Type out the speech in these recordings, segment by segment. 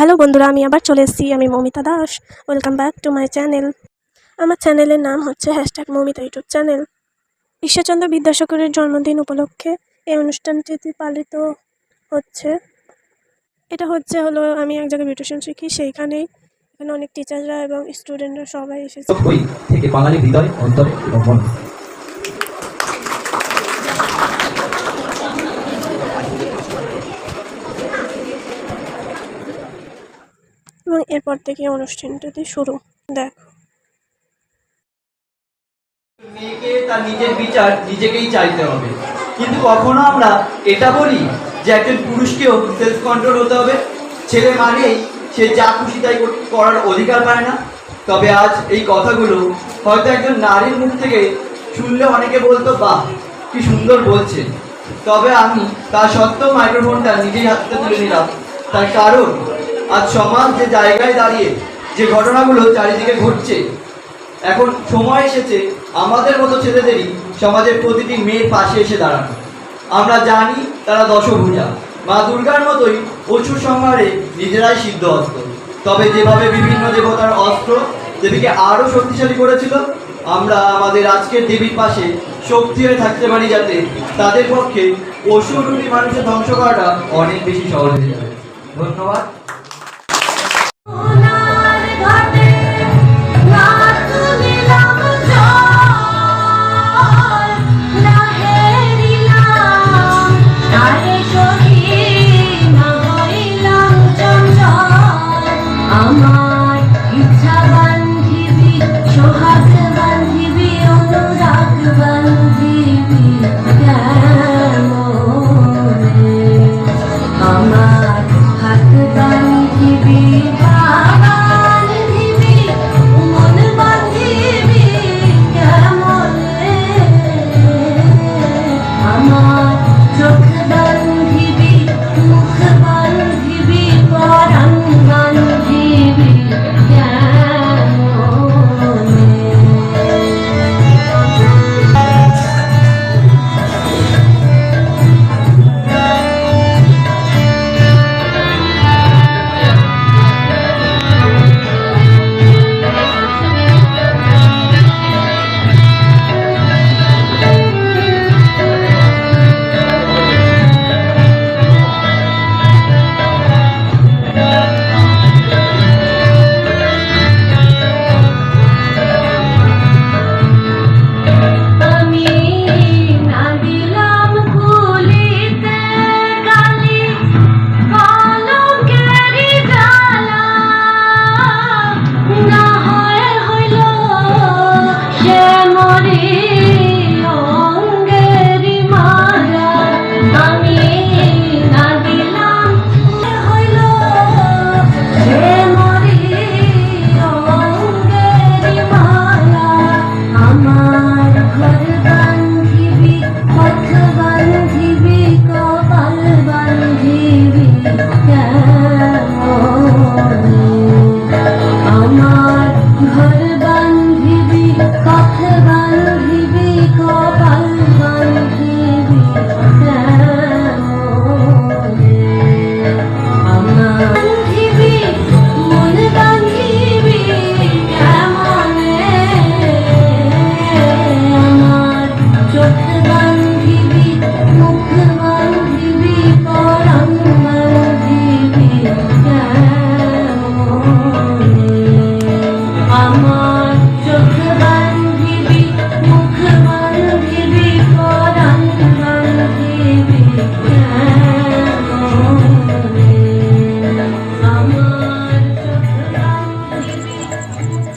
Hello বন্ধুরা, আমি আবার চলে এসেছি। আমি Mamita Das. Welcome back to my channel আমার চ্যানেলের নাম হচ্ছে hashtag Mamita YouTube channel Ishwarchandra বিদ্যাসাগরের জন্মদিন উপলক্ষে এই অনুষ্ঠানটি পালিত হচ্ছে। এটা হচ্ছে হলো, আমি এক জায়গায় বিউটিশিয়ান শিখি, সেইখানেই এখানে অনেক টিচাররা এবং স্টুডেন্টরা সবাই এসেছে। বাঙালি হৃদয়, অন্তরে এরপর থেকে অনুষ্ঠানটাতে শুরু। দেখো। মেয়েকে তার নিজের বিচার নিজেকেই চাইতে হবে। কিন্তু কখনো আমরা এটা বলি যে একজন পুরুষকেও সেলফ কন্ট্রোল হতে হবে। ছেলে মানেই সে যা খুশি তাই করার অধিকার পায় না। তবে আজ এই কথাগুলো হয়তো একজন নারীর মুখ থেকে শুনলে অনেকে বলতো, বাহ, কি সুন্দর বলছে তবে আমি তা সত্ত্বেও মাইক্রোফোনটা নিজেই হাতে তুলে নিলাম। তার কারণ আজ সমাজ যে জায়গায় দাঁড়িয়ে যে ঘটনাগুলো চারিদিকে ঘটছে, এখন সময় এসেছে আমাদের মতো ছেলেদেরই সমাজের প্রতিটি মেয়ের পাশে এসে দাঁড়ানো। আমরা জানি তারা দশভূজা। মা দুর্গার মতোই অসুর সংহারে নিজেরাই সিদ্ধ অস্ত্র তবে যেভাবে বিভিন্ন দেবতার অস্ত্র দেবীকে আরও শক্তিশালী করেছিল, আমরা আমাদের আজকের দেবীর পাশে শক্তি হয়ে থাকতে পারি যাতে তাদের পক্ষে অসুরূপী মানুষের ধ্বংস করাটা অনেক বেশি সহজ হয়ে যাবে। ধন্যবাদ। সোহাগ বান্ধিবি অনুরাগ বান্ধিবি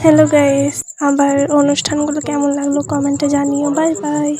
হ্যালো গাইস আবার অনুষ্ঠানগুলো কেমন লাগল? কমেন্টে জানিও বাই বাই